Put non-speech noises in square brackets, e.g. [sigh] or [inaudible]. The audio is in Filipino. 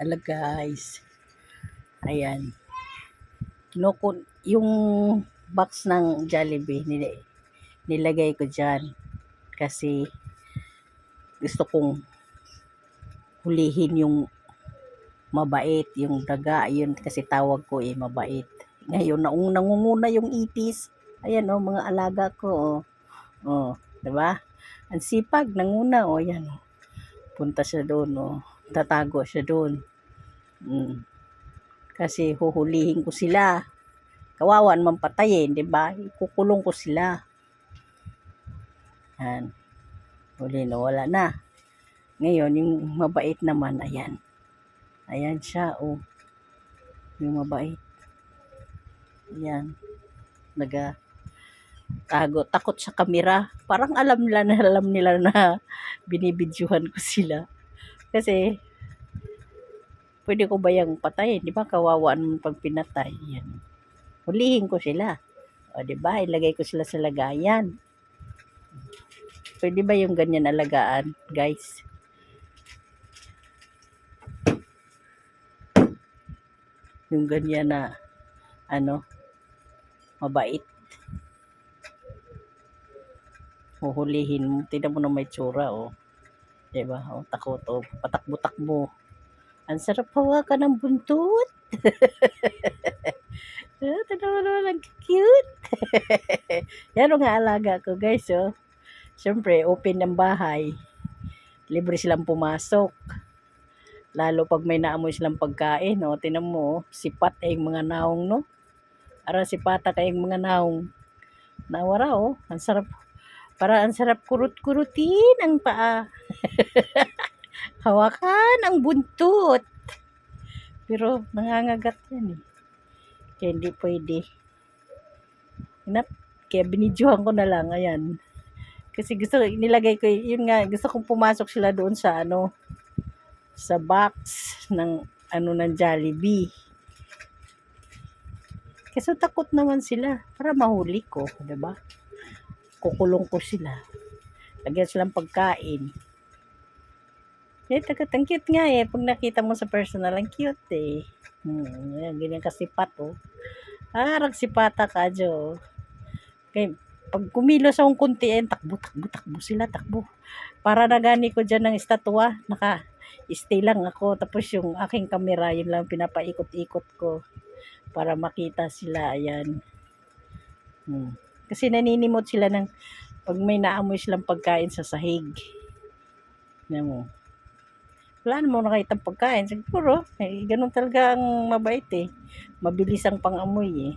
Hello guys. Ayan. Kinukun yung box ng Jollibee nil- nilagay ko diyan kasi gusto kong hulihin yung mabait, yung daga, yun kasi tawag ko eh, mabait. Ngayon, naung nangunguna yung ipis. Ayan oh, mga alaga ko oh. Oh, 'di ba? Ang sipag nanguna oh, yan oh. Punta siya doon oh. Tatago siya doon. Mm. Kasi huhulihin ko sila. Kawawa naman patayin, 'di ba? Ikukulong ko sila. Yan. Huli na, wala na. Ngayon, yung mabait naman, ayan. Ayan siya, oh. Yung mabait. Ayan. Naga tago. Takot sa kamera. Parang alam nila na alam nila na [laughs] binibidyuhan ko sila. Kasi, pwede ko ba yung patayin? Di ba kawawa naman pag pinatay? Yan. Hulihin ko sila. O, di ba? Ilagay ko sila sa lagayan. Pwede ba yung ganyan alagaan, guys? Yung ganyan na, ano, mabait. Huhulihin mo. Tingnan mo na may tsura, oh. Diba? Oh, takot, oh. Patakbo-takbo. Ang sarap hawakan ng buntot. [laughs] ah, tingnan mo naman, ang cute. [laughs] Yan ang alaga ko, guys, oh. Siyempre, open ng bahay. Libre silang pumasok. Lalo pag may naamoy silang pagkain, no? Tinan mo, oh, sipat ay mga naong, no? Ara sipata kayong mga naong. Nawara, oh. Ang sarap. Para ang sarap kurut-kurutin ang paa. [laughs] Hawakan ang buntot. Pero nangangagat yan, eh. Kaya hindi pwede. Inap, kaya binidyohan ko na lang, ayan. Kasi gusto, nilagay ko, yun nga, gusto kong pumasok sila doon sa ano, sa box ng ano ng Jollibee. Kasi takot naman sila para mahuli ko, 'di ba? Kukulong ko sila. Lagyan silang pagkain. Eh, tagat, ang cute nga eh. Pag nakita mo sa personal, ang cute eh. Hmm, yan, ganyan kasipat oh. Arang sipata ka, Jo. Okay, pag kumilos akong kunti, eh, takbo, takbo, takbo sila, takbo. Para nagani ko dyan ng estatwa, naka, stay lang ako. Tapos yung aking kamera, yun lang pinapaikot-ikot ko para makita sila. Ayan. Hmm. Kasi naninimot sila ng pag may naamoy silang pagkain sa sahig. Yan mo. Wala namang nakita pagkain. Siguro, eh, ganun talaga ang mabait eh. Mabilis ang pangamoy eh.